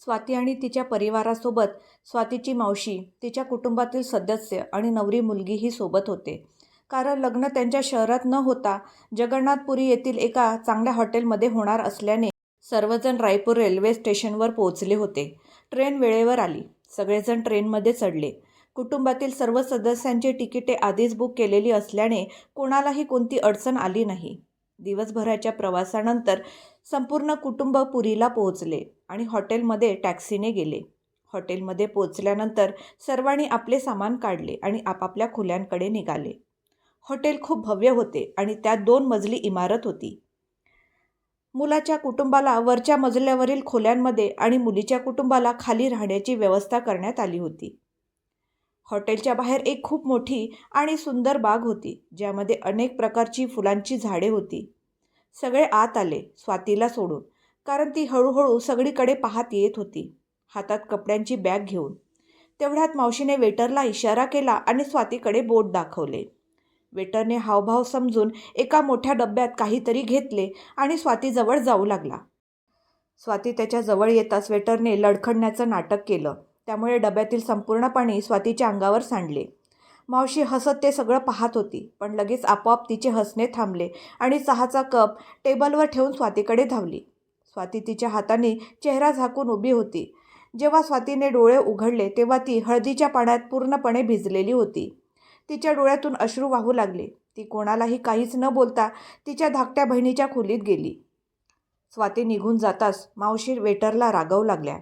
स्वाती आणि तिच्या परिवारासोबत स्वातीची मावशी तिच्या कुटुंबातील सदस्य आणि नवरी मुलगीही सोबत होते. कारण लग्न त्यांच्या शहरात न होता जगन्नाथपुरी येथील एका चांगल्या हॉटेलमध्ये होणार असल्याने सर्वजण रायपूर रेल्वे स्टेशनवर पोहोचले होते. ट्रेन वेळेवर आली. सगळेजण ट्रेनमध्ये चढले. कुटुंबातील सर्व सदस्यांची तिकिटे आधीच बुक केलेली असल्याने कोणालाही कोणती अडचण आली नाही. दिवसभराच्या प्रवासानंतर संपूर्ण कुटुंब पुरीला पोहोचले आणि हॉटेलमध्ये टॅक्सीने गेले. हॉटेलमध्ये पोहोचल्यानंतर सर्वांनी आपले सामान काढले आणि आपापल्या खोल्यांकडे निघाले. हॉटेल खूप भव्य होते आणि त्यात दोन मजली इमारत होती. मुलाच्या कुटुंबाला वरच्या मजल्यावरील खोल्यांमध्ये आणि मुलीच्या कुटुंबाला खाली राहण्याची व्यवस्था करण्यात आली होती. हॉटेलच्या बाहेर एक खूप मोठी आणि सुंदर बाग होती ज्यामध्ये अनेक प्रकारची फुलांची झाडे होती. सगळे आत आले स्वातीला सोडून कारण ती हळूहळू सगळीकडे पाहत येत होती हातात कपड्यांची बॅग घेऊन. तेवढ्यात मावशीने वेटरला इशारा केला आणि स्वातीकडे बोट दाखवले. वेटरने हावभाव समजून एका मोठ्या डब्यात काहीतरी घेतले आणि स्वातीजवळ जाऊ लागला. स्वाती त्याच्याजवळ येताच वेटरने लडखडण्याचं नाटक केलं. त्यामुळे डब्यातील संपूर्ण पाणी स्वातीच्या अंगावर सांडले. मावशी हसत ते सगळं पाहत होती पण लगेच आपोआप तिचे हसणे थांबले आणि चहाचा कप टेबलवर ठेवून स्वातीकडे धावली. स्वाती तिच्या हाताने चेहरा झाकून उभी होती. जेव्हा स्वातीने डोळे उघडले तेव्हा ती हळदीच्या पाण्यात पूर्णपणे भिजलेली होती. तिच्या डोळ्यातून अश्रू वाहू लागले. ती कोणालाही काहीच न बोलता तिच्या धाकट्या बहिणीच्या खोलीत गेली. स्वाती निघून जाताच मावशी वेटरला रागवू लागल्या.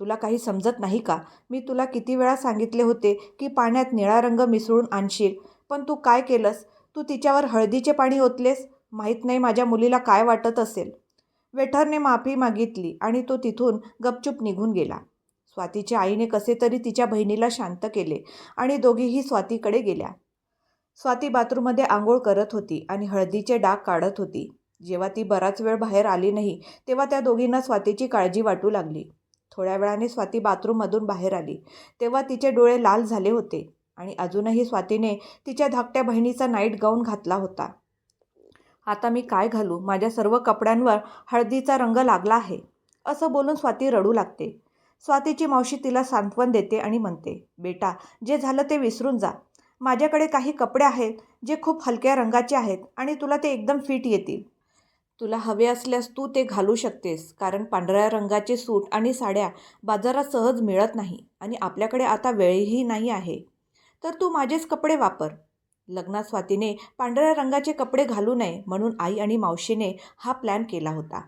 तुला काही समजत नाही का? मी तुला किती वेळा सांगितले होते की पाण्यात निळा रंग मिसळून आणशील. पण तू काय केलंस? तू तिच्यावर हळदीचे पाणी ओतलेस? माहीत नाही माझ्या मुलीला काय वाटत असेल. वेटरने माफी मागितली आणि तो तिथून गपचूप निघून गेला. स्वातीच्या आईने कसे तरी तिच्या बहिणीला शांत केले आणि दोघीही स्वातीकडे गेल्या. स्वाती बाथरूममध्ये आंघोळ करत होती आणि हळदीचे डाग काढत होती. जेव्हा ती बराच वेळ बाहेर आली नाही तेव्हा त्या दोघींना स्वातीची काळजी वाटू लागली. थोड्या वेळाने स्वाती बाथरूममधून बाहेर आली. तेव्हा तिचे डोळे लाल झाले होते आणि अजूनही स्वातीने तिच्या धाकट्या बहिणीचा नाईट गाऊन घातला होता. आता मी काय घालू? माझ्या सर्व कपड्यांवर हळदीचा रंग लागला आहे. असं बोलून स्वाती रडू लागते. स्वातीची मावशी तिला सांत्वन देते आणि म्हणते बेटा जे झालं ते विसरून जा. माझ्याकडे काही कपडे आहेत जे खूप हलक्या रंगाचे आहेत आणि तुला ते एकदम फिट येतील. तुला हवे असल्यास तू ते घालू शकतेस कारण पांढऱ्या रंगाचे सूट आणि साड्या बाजारात सहज मिळत नाही आणि आपल्याकडे आता वेळही नाही आहे. तर तू माझेच कपडे वापर. लग्नात स्वातीने पांढऱ्या रंगाचे कपडे घालू नये म्हणून आई आणि मावशीने हा प्लॅन केला होता.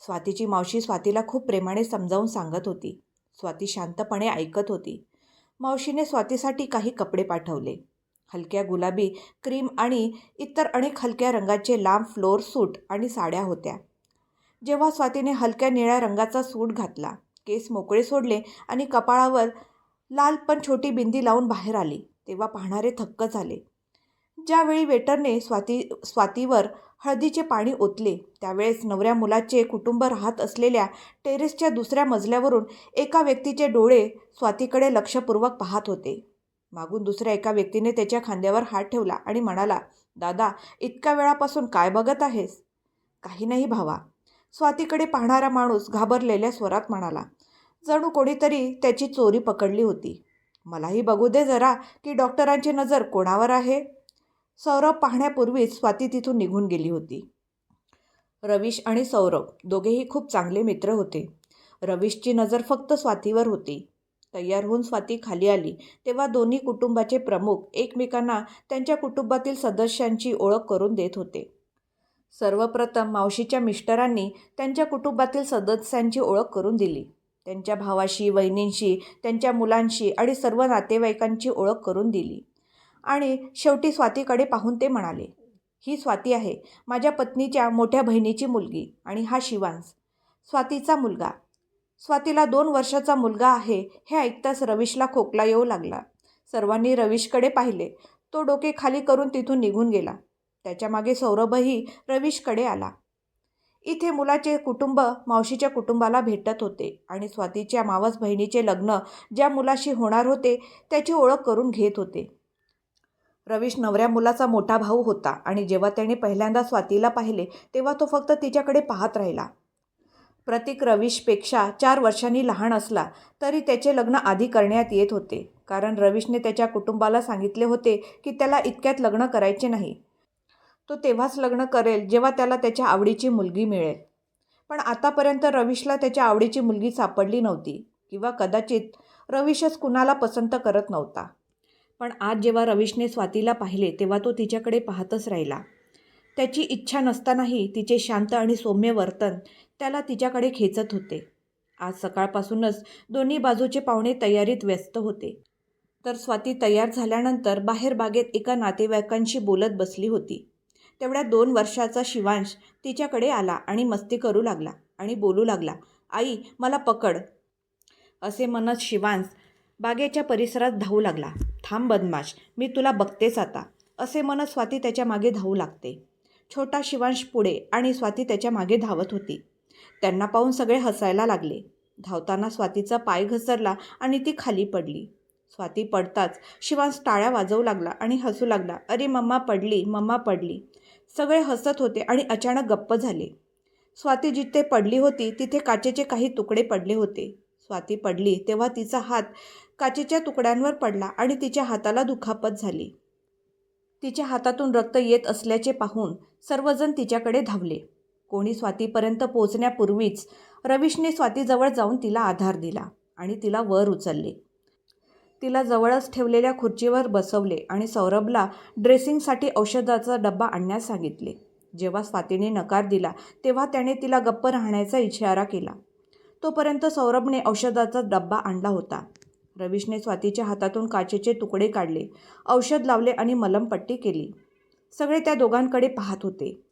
स्वातीची मावशी स्वातीला खूप प्रेमाने समजावून सांगत होती. स्वाती शांतपणे ऐकत होती. मावशीने स्वातीसाठी काही कपडे पाठवले. हलक्या गुलाबी क्रीम आणि इतर अनेक हलक्या रंगाचे लांब फ्लोअर सूट आणि साड्या होत्या. जेव्हा स्वातीने हलक्या निळ्या रंगाचा सूट घातला केस मोकळे सोडले आणि कपाळावर लाल पण छोटी बिंदी लावून बाहेर आली तेव्हा पाहणारे थक्क झाले. ज्यावेळी वेटरने स्वाती स्वातीवर हळदीचे पाणी ओतले त्यावेळेस नवऱ्या मुलाचे कुटुंब राहत असलेल्या टेरेसच्या दुसऱ्या मजल्यावरून एका व्यक्तीचे डोळे स्वातीकडे लक्षपूर्वक पाहत होते. मागून दुसऱ्या एका व्यक्तीने त्याच्या खांद्यावर हात ठेवला आणि म्हणाला दादा इतक्या वेळापासून काय बघत आहेस? काही नाही भावा. स्वातीकडे पाहणारा माणूस घाबरलेल्या स्वरात म्हणाला जणू कोणीतरी त्याची चोरी पकडली होती. मलाही बघू दे जरा की डॉक्टरांची नजर कोणावर आहे. सौरभ पाहण्यापूर्वीच स्वाती तिथून निघून गेली होती. रवीश आणि सौरभ दोघेही खूप चांगले मित्र होते. रवीशची नजर फक्त स्वातीवर होती. तयार होऊन स्वाती खाली आली. तेव्हा दोन्ही कुटुंबाचे प्रमुख एकमेकांना त्यांच्या कुटुंबातील सदस्यांची ओळख करून देत होते. सर्वप्रथम मावशीच्या मिस्टरांनी त्यांच्या कुटुंबातील सदस्यांची ओळख करून दिली. त्यांच्या भावाशी वहिनींशी त्यांच्या मुलांशी आणि सर्व नातेवाईकांची ओळख करून दिली. आणि शेवटी स्वातीकडे पाहून ते म्हणाले ही स्वाती आहे माझ्या पत्नीच्या मोठ्या बहिणीची मुलगी आणि हा शिवांश स्वातीचा मुलगा स्वातीला दोन वर्षाचा मुलगा आहे हे ऐकताच रवीशला खोकला येऊ लागला. सर्वांनी रवीशकडे पाहिले. तो डोके खाली करून तिथून निघून गेला. त्याच्यामागे सौरभही रवीशकडे आला. इथे मुलाचे कुटुंब मावशीच्या कुटुंबाला भेटत होते आणि स्वातीच्या मावस बहिणीचे लग्न ज्या मुलाशी होणार होते त्याची ओळख करून घेत होते. रवीश नवऱ्या मुलाचा मोठा भाऊ होता आणि जेव्हा त्याने पहिल्यांदा स्वातीला पाहिले तेव्हा तो फक्त तिच्याकडे पाहत राहिला. प्रतीक रवीशपेक्षा चार वर्षांनी लहान असला तरी त्याचे लग्न आधी करण्यात येत होते. कारण रवीशने त्याच्या कुटुंबाला सांगितले होते की त्याला इतक्यात लग्न करायचे नाही. तो तेव्हाच लग्न करेल जेव्हा त्याला त्याच्या आवडीची मुलगी मिळेल. पण आतापर्यंत रवीशला त्याच्या आवडीची मुलगी सापडली नव्हती किंवा कदाचित रवीशच कुणाला पसंत करत नव्हता. पण आज जेव्हा रवीशने स्वातीला पाहिले तेव्हा तो तिच्याकडे पाहतच राहिला. त्याची इच्छा नसतानाही तिचे शांत आणि सौम्य वर्तन त्याला तिच्याकडे खेचत होते. आज सकाळपासूनच दोन्ही बाजूचे पाहुणे तयारीत व्यस्त होते. तर स्वाती तयार झाल्यानंतर बाहेर बागेत एका नातेवाईकांशी बोलत बसली होती. तेवढ्या दोन वर्षाचा शिवांश तिच्याकडे आला आणि मस्ती करू लागला आणि बोलू लागला आई मला पकड. असे म्हणत शिवांश बागेच्या परिसरात धावू लागला. थांब बदमाश मी तुला बघतेच आता. असे म्हणत स्वाती त्याच्यामागे धावू लागते. छोटा शिवांश पुढे आणि स्वाती त्याच्यामागे धावत होती. त्यांना पाहून सगळे हसायला लागले. धावताना स्वातीचा पाय घसरला आणि ती खाली पडली. स्वाती पडताच शिवांश टाळ्या वाजवू लागला आणि हसू लागला. अरे मम्मा पडली मम्मा पडली. सगळे हसत होते आणि अचानक गप्प झाले. स्वाती जिथे पडली होती तिथे काचेचे काही तुकडे पडले होते. स्वाती पडली तेव्हा तिचा हात काचेच्या तुकड्यांवर पडला आणि तिच्या हाताला दुखापत झाली. तिच्या हातातून रक्त येत असल्याचे पाहून सर्वजण तिच्याकडे धावले. कोणी स्वातीपर्यंत पोचण्यापूर्वीच रवीशने स्वातीजवळ जाऊन तिला आधार दिला आणि तिला वर उचलले. तिला जवळच ठेवलेल्या खुर्चीवर बसवले आणि सौरभला ड्रेसिंगसाठी औषधाचा डब्बा आणण्यास सांगितले. जेव्हा स्वातीने नकार दिला तेव्हा त्याने तिला गप्प राहण्याचा इशारा केला. तोपर्यंत सौरभने औषधाचा डब्बा आणला होता. रवीशने स्वातीच्या हातातून काचेचे तुकडे काढले औषध लावले आणि मलमपट्टी केली. सगळे त्या दोघांकडे पाहत होते.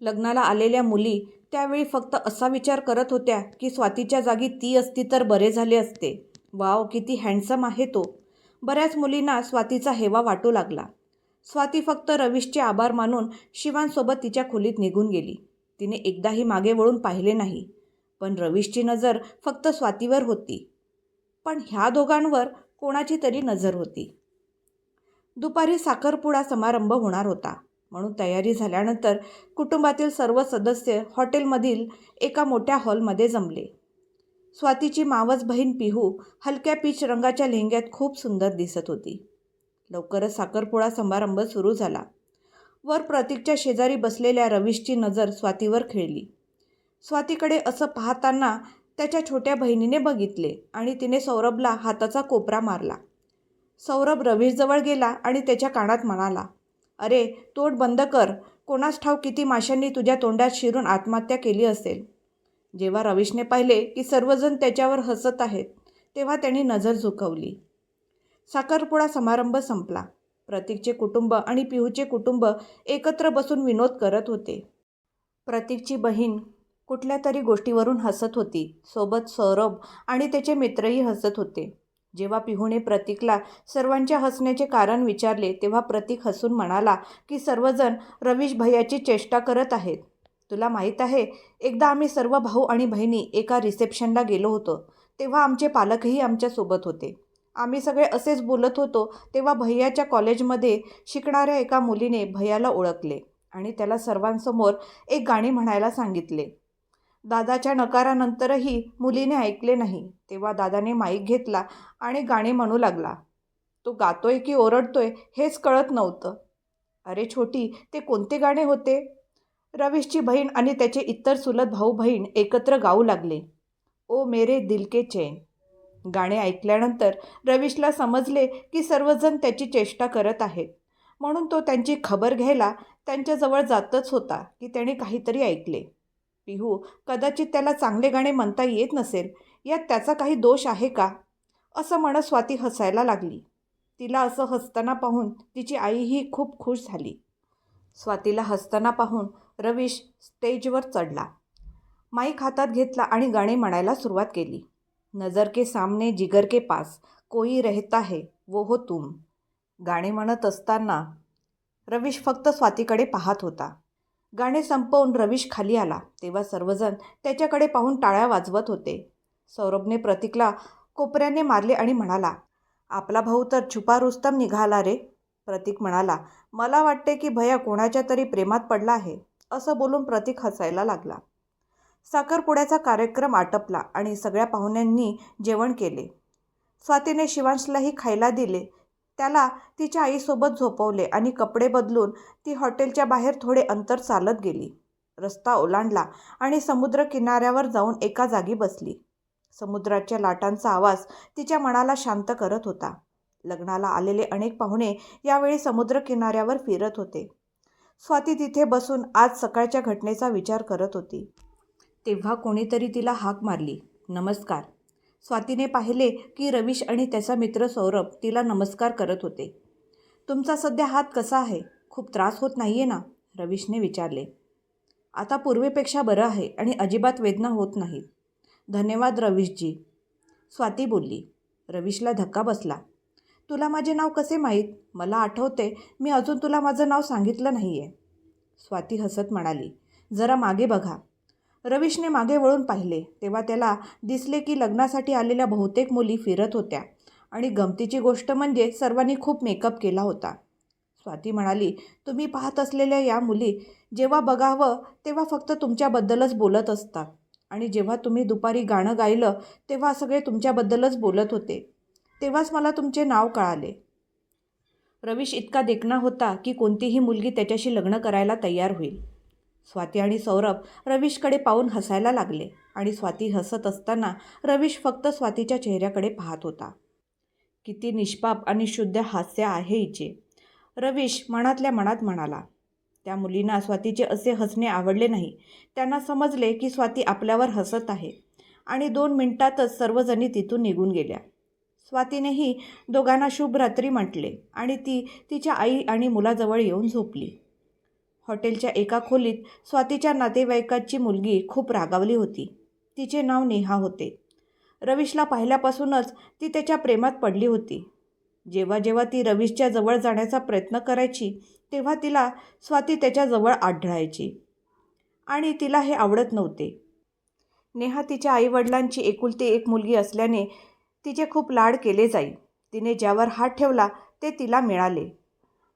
लग्नाला आलेल्या मुली त्यावेळी फक्त असा विचार करत होत्या की स्वातीच्या जागी ती असती तर बरे झाले असते. वाव किती हँडसम आहे तो. बऱ्याच मुलींना स्वातीचा हेवा वाटू लागला. स्वाती फक्त रवीशचे आभार मानून शिवांसोबत तिच्या खोलीत निघून गेली. तिने एकदाही मागे वळून पाहिले नाही. पण रवीशची नजर फक्त स्वातीवर होती. पण ह्या दोघांवर कोणाची तरी नजर होती. दुपारी साखरपुडा समारंभ होणार होता. म्हणून तयारी झाल्यानंतर कुटुंबातील सर्व सदस्य हॉटेलमधील एका मोठ्या हॉलमध्ये जमले. स्वातीची मावस बहीण पिहू हलक्या पीच रंगाच्या लेहंग्यात खूप सुंदर दिसत होती. लवकरच साखरपुडा समारंभ सुरू झाला. वर प्रतीकच्या शेजारी बसलेल्या रवीशची नजर स्वातीवर खेळली. स्वातीकडे असं पाहताना त्याच्या छोट्या बहिणीने बघितले आणि तिने सौरभला हाताचा कोपरा मारला. सौरभ रवीशजवळ गेला आणि त्याच्या कानात म्हणाला अरे तोंड बंद कर. कोणास ठाव किती माशांनी तुझ्या तोंडात शिरून आत्महत्या केली असेल. जेव्हा रवीशने पाहिले की सर्वजण त्याच्यावर हसत आहेत तेव्हा त्यांनी नजर झुकवली. साखरपुडा समारंभ संपला. प्रतीकचे कुटुंब आणि पिहूचे कुटुंब एकत्र बसून विनोद करत होते. प्रतीकची बहीण कुठल्या तरी गोष्टीवरून हसत होती. सोबत सौरभ आणि त्याचे मित्रही हसत होते. जेव्हा पिहूने प्रतीकला सर्वांच्या हसण्याचे कारण विचारले तेव्हा प्रतीक हसून म्हणाला की सर्वजण रवीश भैयाची चेष्टा करत आहेत. तुला माहीत आहे एकदा आम्ही सर्व भाऊ आणि बहिणी एका रिसेप्शनला गेलो होतो. तेव्हा आमचे पालकही आमच्यासोबत होते. आम्ही सगळे असेच बोलत होतो तेव्हा भैयाच्या कॉलेजमध्ये शिकणाऱ्या एका मुलीने भैयाला ओळखले आणि त्याला सर्वांसमोर एक गाणी म्हणायला सांगितले. दादाच्या नकारानंतरही मुलीने ऐकले नाही. तेव्हा दादाने माईक घेतला आणि गाणे म्हणू लागला. तो गातोय की ओरडतोय हेच कळत नव्हतं. अरे छोटी ते कोणते गाणे होते? रवीशची बहीण आणि त्याचे इतर सुलत भाऊ बहीण एकत्र गाऊ लागले. ओ मेरे दिल के चैन. गाणे ऐकल्यानंतर रवीशला समजले की सर्वजण त्याची चेष्टा करत आहेत. म्हणून तो त्यांची खबर घ्यायला त्यांच्याजवळ जातच होता की त्याने काहीतरी ऐकले. पिहू कदाचित त्याला चांगले गाणे म्हणता येत नसेल. यात त्याचा काही दोष आहे का? असं म्हणत स्वाती हसायला लागली. तिला असं हसताना पाहून तिची आईही खूप खुश झाली. स्वातीला हसताना पाहून रवीश स्टेजवर चढला. माईक हातात घेतला आणि गाणे म्हणायला सुरुवात केली. नजर के सामने जिगर के पास कोई रहता है वो हो तुम. गाणे म्हणत असताना रवीश फक्त स्वातीकडे पाहत होता. गाणे संपवून रवीश खाली आला. तेव्हा सर्वजण त्याच्याकडे पाहून टाळ्या वाजवत होते. सौरभने प्रतीकला कोपऱ्याने मारले आणि म्हणाला आपला भाऊ तर छुपा रुस्तम निघाला रे. प्रतीक म्हणाला मला वाटते की भया कोणाच्या तरी प्रेमात पडला आहे. असं बोलून प्रतीक हसायला लागला. साखरपुड्याचा कार्यक्रम आटपला आणि सगळ्या पाहुण्यांनी जेवण केले. स्वातीने शिवांशलाही खायला दिले. त्याला तिच्या आईसोबत झोपवले आणि कपडे बदलून ती हॉटेलच्या बाहेर थोडे अंतर चालत गेली. रस्ता ओलांडला आणि समुद्र किनाऱ्यावर जाऊन एका जागी बसली. समुद्राच्या लाटांचा आवाज तिच्या मनाला शांत करत होता. लग्नाला आलेले अनेक पाहुणे यावेळी समुद्र किनाऱ्यावर फिरत होते. स्वाती तिथे बसून आज सकाळच्या घटनेचा विचार करत होती. तेव्हा कोणीतरी तिला हाक मारली. नमस्कार. स्वातीने पाहिले की रवीश आणि त्याचा मित्र सौरभ तिला नमस्कार करत होते. तुमचा सध्या हात कसा आहे? खूप त्रास होत नाही आहे ना? रवीशने विचारले. आता पूर्वीपेक्षा बरं आहे आणि अजिबात वेदना होत नाहीत धन्यवाद रवीशजी. स्वाती बोलली. रवीशला धक्का बसला. तुला माझे नाव कसे माहीत? मला आठवते. मी अजून तुला माझं नाव सांगितलं नाही आहे स्वाती हसत म्हणाली. जरा मागे बघा. रवीशने मागे वळून पाहिले तेव्हा त्याला दिसले की लग्नासाठी आलेल्या बहुतेक मुली फिरत होत्या. आणि गमतीची गोष्ट म्हणजे सर्वांनी खूप मेकअप केला होता. स्वाती म्हणाली तुम्ही पाहत असलेल्या या मुली जेव्हा बघावं तेव्हा फक्त तुमच्याबद्दलच बोलत असतात. आणि जेव्हा तुम्ही दुपारी गाणं गायलं तेव्हा सगळे तुमच्याबद्दलच बोलत होते. तेव्हाच मला तुमचे नाव कळाले. रवीश इतका देखणा होता की कोणतीही मुलगी त्याच्याशी लग्न करायला तयार होईल. स्वाती आणि सौरभ रवीशकडे पाहून हसायला लागले आणि स्वाती हसत असताना रवीश फक्त स्वातीच्या चेहऱ्याकडे पाहत होता. किती निष्पाप आणि शुद्ध हास्य आहे हिचे. रवीश मनातल्या मनात म्हणाला त्या मुलींना स्वातीचे असे हसणे आवडले नाही. त्यांना समजले की स्वाती आपल्यावर हसत आहे. आणि दोन मिनिटातच सर्वजणी तिथून निघून गेल्या. स्वातीनेही दोघांना शुभ रात्री म्हटले आणि ती तिच्या आई आणि मुलाजवळ येऊन झोपली. हॉटेलच्या एका खोलीत स्वातीच्या नातेवाईकाची मुलगी खूप रागावली होती. तिचे नाव नेहा होते. रवीशला पाहिल्यापासूनच ती त्याच्या प्रेमात पडली होती. जेव्हा जेव्हा ती रवीशच्या जवळ जाण्याचा प्रयत्न करायची तेव्हा तिला स्वाती त्याच्याजवळ आढळायची. आणि तिला हे आवडत नव्हते. नेहा तिच्या आईवडिलांची एकुलती एक मुलगी असल्याने तिचे खूप लाड केले जाई. तिने ज्यावर हात ठेवला ते तिला मिळाले.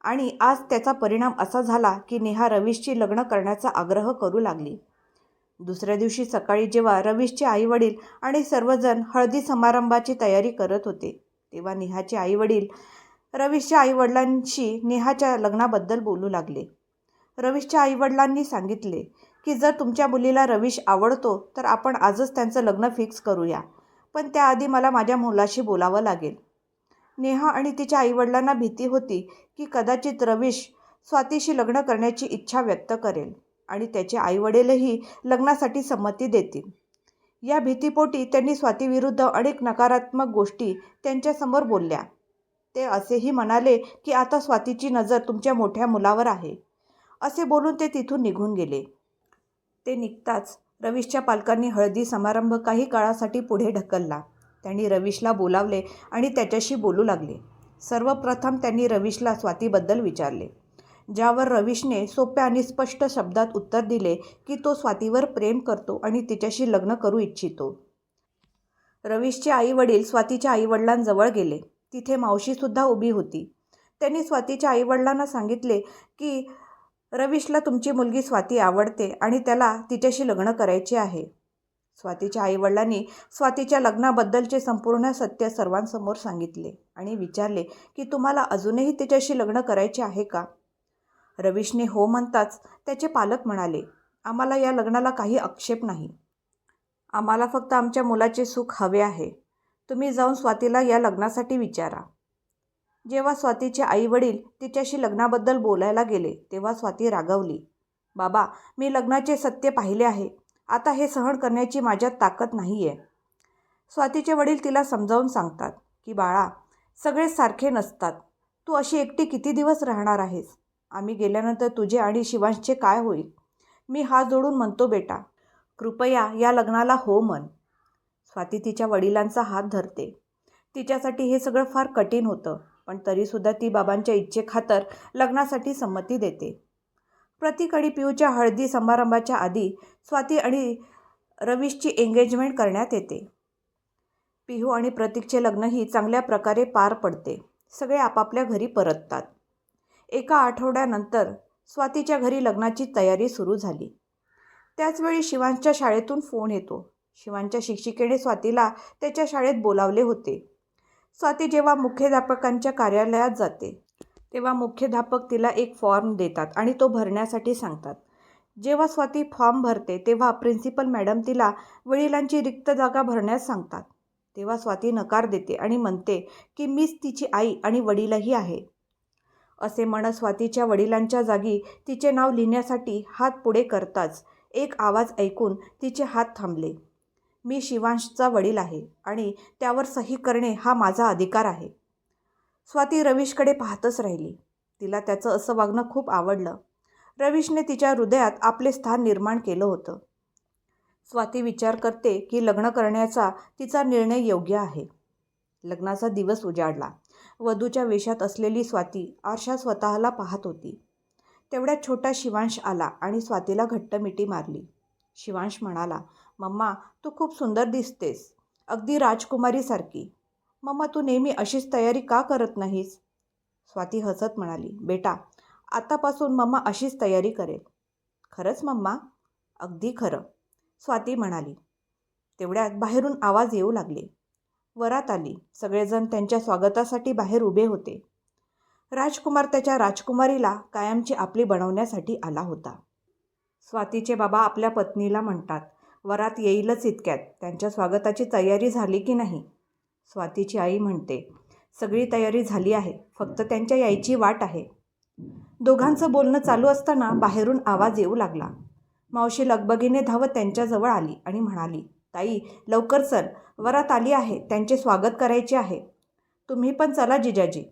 आणि आज त्याचा परिणाम असा झाला की नेहा रवीशची लग्न करण्याचा आग्रह करू लागली. दुसऱ्या दिवशी सकाळी जेव्हा रवीशचे आईवडील आणि सर्वजण हळदी समारंभाची तयारी करत होते तेव्हा नेहाचे आईवडील रवीशच्या आईवडिलांशी नेहाच्या लग्नाबद्दल बोलू लागले. रवीशच्या आईवडिलांनी सांगितले की जर तुमच्या मुलीला रवीश आवडतो तर आपण आजच त्यांचं लग्न फिक्स करूया. पण त्याआधी मला माझ्या मुलाशी बोलावं लागेल. नेहा आणि तिच्या आईवडिलांना भीती होती की कदाचित रवीश स्वातीशी लग्न करण्याची इच्छा व्यक्त करेल आणि त्याचे आईवडीलही लग्नासाठी संमती देतील. या भीतीपोटी त्यांनी स्वातीविरुद्ध अनेक नकारात्मक गोष्टी त्यांच्यासमोर बोलल्या. ते असेही म्हणाले की आता स्वातीची नजर तुमच्या मोठ्या मुलावर आहे. असे बोलून ते तिथून निघून गेले. ते निघताच रवीशच्या पालकांनी हळदी समारंभ काही काळासाठी पुढे ढकलला. त्यांनी रवीशला बोलावले आणि त्याच्याशी बोलू लागले. सर्वप्रथम त्यांनी रवीशला स्वातीबद्दल विचारले. ज्यावर रवीशने सोप्या आणि स्पष्ट शब्दात उत्तर दिले की तो स्वातीवर प्रेम करतो आणि तिच्याशी लग्न करू इच्छितो. रवीशचे आईवडील स्वातीच्या आईवडिलांजवळ गेले. तिथे मावशीसुद्धा उभी होती. त्यांनी स्वातीच्या आईवडिलांना सांगितले की रवीशला तुमची मुलगी स्वाती आवडते आणि त्याला तिच्याशी लग्न करायचे आहे. स्वातीच्या आईवडिलांनी स्वातीच्या लग्नाबद्दलचे संपूर्ण सत्य सर्वांसमोर सांगितले आणि विचारले की तुम्हाला अजूनही तिच्याशी लग्न करायचे आहे का? रवीशने हो म्हणताच त्याचे पालक म्हणाले आम्हाला या लग्नाला काही आक्षेप नाही. आम्हाला फक्त आमच्या मुलाचे सुख हवे आहे. तुम्ही जाऊन स्वातीला या लग्नासाठी विचारा. जेव्हा स्वातीचे आईवडील तिच्याशी लग्नाबद्दल बोलायला गेले तेव्हा स्वाती रागवली बाबा मी लग्नाचे सत्य पाहिले आहे. आता हे सहन करण्याची माझ्यात ताकद नाही आहे स्वातीचे वडील तिला समजावून सांगतात की बाळा सगळे सारखे नसतात. तू अशी एकटी किती दिवस राहणार आहेस? आम्ही गेल्यानंतर तुझे आणि शिवांशचे काय होईल? मी हात जोडून म्हणतो बेटा कृपया या लग्नाला हो म्हण स्वाती तिच्या वडिलांचा हात धरते. तिच्यासाठी हे सगळं फार कठीण होतं पण तरीसुद्धा ती बाबांच्या इच्छेखातर लग्नासाठी संमती देते. प्रतीक आणि पिऊच्या हळदी समारंभाच्या आधी स्वाती आणि रवीशची एंगेजमेंट करण्यात येते. पिहू आणि प्रतीकचे लग्नही चांगल्या प्रकारे पार पडते. सगळे आपापल्या घरी परततात. एका आठवड्यानंतर स्वातीच्या घरी लग्नाची तयारी सुरू झाली. त्याचवेळी शिवांच्या शाळेतून फोन येतो. शिवांच्या शिक्षिकेने स्वातीला त्याच्या शाळेत बोलावले होते. स्वाती जेव्हा मुख्याध्यापकांच्या कार्यालयात जाते तेव्हा मुख्याध्यापक तिला एक फॉर्म देतात आणि तो भरण्यासाठी सांगतात. जेव्हा स्वाती फॉर्म भरते तेव्हा प्रिन्सिपल मॅडम तिला वडिलांची रिक्त जागा भरण्यास सांगतात. तेव्हा स्वाती नकार देते आणि म्हणते की मीच तिची आई आणि वडीलही आहे. असे म्हणत स्वातीच्या वडिलांच्या जागी तिचे नाव लिहिण्यासाठी हात पुढे करताच एक आवाज ऐकून तिचे हात थांबले. मी शिवांशचा वडील आहे आणि त्यावर सही करणे हा माझा अधिकार आहे. स्वाती रवीशकडे पाहतच राहिली. तिला त्याचं असं वागणं खूप आवडलं. रवीशने तिच्या हृदयात आपले स्थान निर्माण केलं होतं. स्वाती विचार करते की लग्न करण्याचा तिचा निर्णय योग्य आहे. लग्नाचा दिवस उजाडला. वधूच्या वेशात असलेली स्वाती आरशा स्वतःला पाहत होती. तेवढ्यात छोटा शिवांश आला आणि स्वातीला घट्ट मिठी मारली. शिवांश म्हणाला मम्मा तू खूप सुंदर दिसतेस. अगदी राजकुमारीसारखी. मम्मा तू नेहमी अशीच तयारी का करत नाहीस? स्वाती हसत म्हणाली बेटा आतापासून मम्मा अशीच तयारी करेल. खरंच मम्मा? अगदी खरं. स्वाती म्हणाली. तेवढ्यात बाहेरून आवाज येऊ लागले. वरात आली. सगळेजण त्यांच्या स्वागतासाठी बाहेर उभे होते. राजकुमार त्याच्या राजकुमारीला कायमची आपली बनवण्यासाठी आला होता. स्वातीचे बाबा आपल्या पत्नीला म्हणतात वरात येईलच इतक्यात. त्यांच्या स्वागताची तयारी झाली की नाही? स्वातीची आई म्हणते सगळी तयारी झाली आहे फक्त त्यांच्या यायची वाट आहे. दोघांचं बोलणं चालू असताना बाहेरून आवाज येऊ लागला. मावशी लगबगीने धावत त्यांच्याजवळ आली आणि म्हणाली ताई लवकर चल वरात आली आहे त्यांचे स्वागत करायचे आहे. तुम्ही पण चला जिजाजी.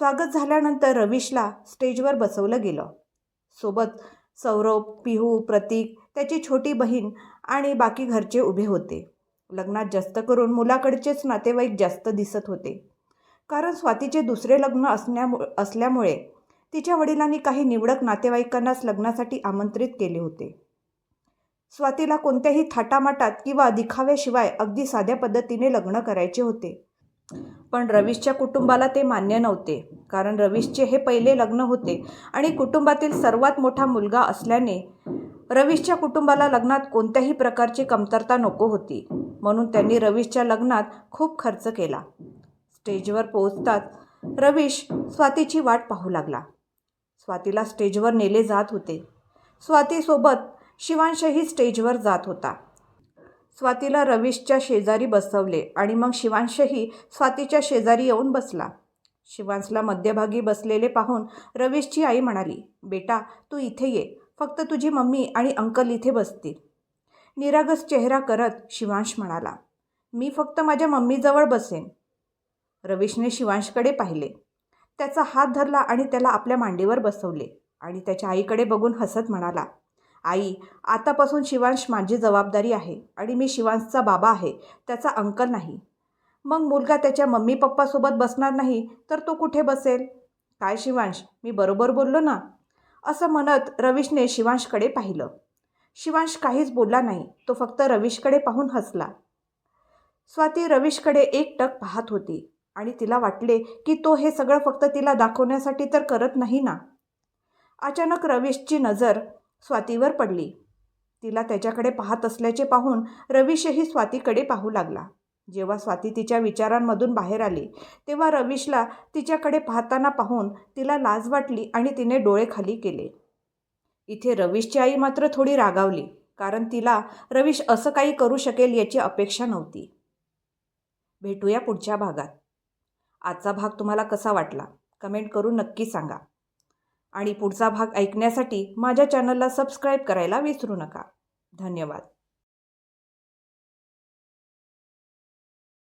स्वागत झाल्यानंतर रवीशला स्टेजवर बसवलं गेलं. सोबत सौरभ पिहू प्रतीक त्याची छोटी बहीण आणि बाकी घरचे उभे होते. लग्नात जास्त करून मुलाकडचेच नातेवाईक जास्त दिसत होते. कारण स्वातीचे दुसरे लग्न असण्यामु असल्यामुळे तिच्या वडिलांनी काही निवडक नातेवाईकांनाच लग्नासाठी आमंत्रित केले होते. स्वातीला कोणत्याही थाटामाटात किंवा दिखाव्याशिवाय अगदी साध्या पद्धतीने लग्न करायचे होते. पण रवीशच्या कुटुंबाला ते मान्य नव्हते. कारण रवीशचे हे पहिले लग्न होते आणि कुटुंबातील सर्वात मोठा मुलगा असल्याने रवीशच्या कुटुंबाला लग्नात कोणत्याही प्रकारची कमतरता नको होती. म्हणून त्यांनी रवीशच्या लग्नात खूप खर्च केला. स्टेजवर पोहोचताच रवीश स्वातीची वाट पाहू लागला. स्वातीला स्टेजवर नेले जात होते. स्वातीसोबत शिवांशही स्टेजवर जात होता. स्वातीला रवीशच्या शेजारी बसवले आणि मग शिवांशही स्वातीच्या शेजारी येऊन बसला. शिवांशला मध्यभागी बसलेले पाहून रवीशची आई म्हणाली बेटा तू इथे ये. फक्त तुझी मम्मी आणि अंकल इथे बसतील. निरागस चेहरा करत शिवांश म्हणाला मी फक्त माझ्या मम्मीजवळ बसेन. रवीशने शिवांशकडे पाहिले. त्याचा हात धरला आणि त्याला आपल्या मांडीवर बसवले आणि त्याच्या आईकडे बघून हसत म्हणाला आई आतापासून शिवांश माझी जबाबदारी आहे आणि मी शिवांशचा बाबा आहे त्याचा अंकल नाही. मग मुलगा त्याच्या मम्मी पप्पासोबत बसणार नाही तर तो कुठे बसेल? काय शिवांश मी बरोबर बोललो ना? असं म्हणत रवीशने शिवांशकडे पाहिलं. शिवांश काहीच बोलला नाही. तो फक्त रवीशकडे पाहून हसला. स्वाती रवीशकडे एक टक पाहत होती आणि तिला वाटले की तो हे सगळं फक्त तिला दाखवण्यासाठी तर करत नाही ना. अचानक रवीशची नजर स्वातीवर पडली. तिला त्याच्याकडे पाहत असल्याचे पाहून रवीशही स्वातीकडे पाहू लागला. जेव्हा स्वाती तिच्या विचारांमधून बाहेर आली तेव्हा रवीशला तिच्याकडे पाहताना पाहून तिला लाज वाटली आणि तिने डोळे खाली केले. इथे रवीशची आई मात्र थोडी रागावली कारण तिला रवीश असं काही करू शकेल याची अपेक्षा नव्हती. भेटूया पुढच्या भागात. आजचा भाग तुम्हाला कसा वाटला? कमेंट करून नक्की सांगा. आणि पुढचा भाग ऐकण्यासाठी माझ्या चॅनलला सबस्क्राईब करायला विसरू नका. धन्यवाद.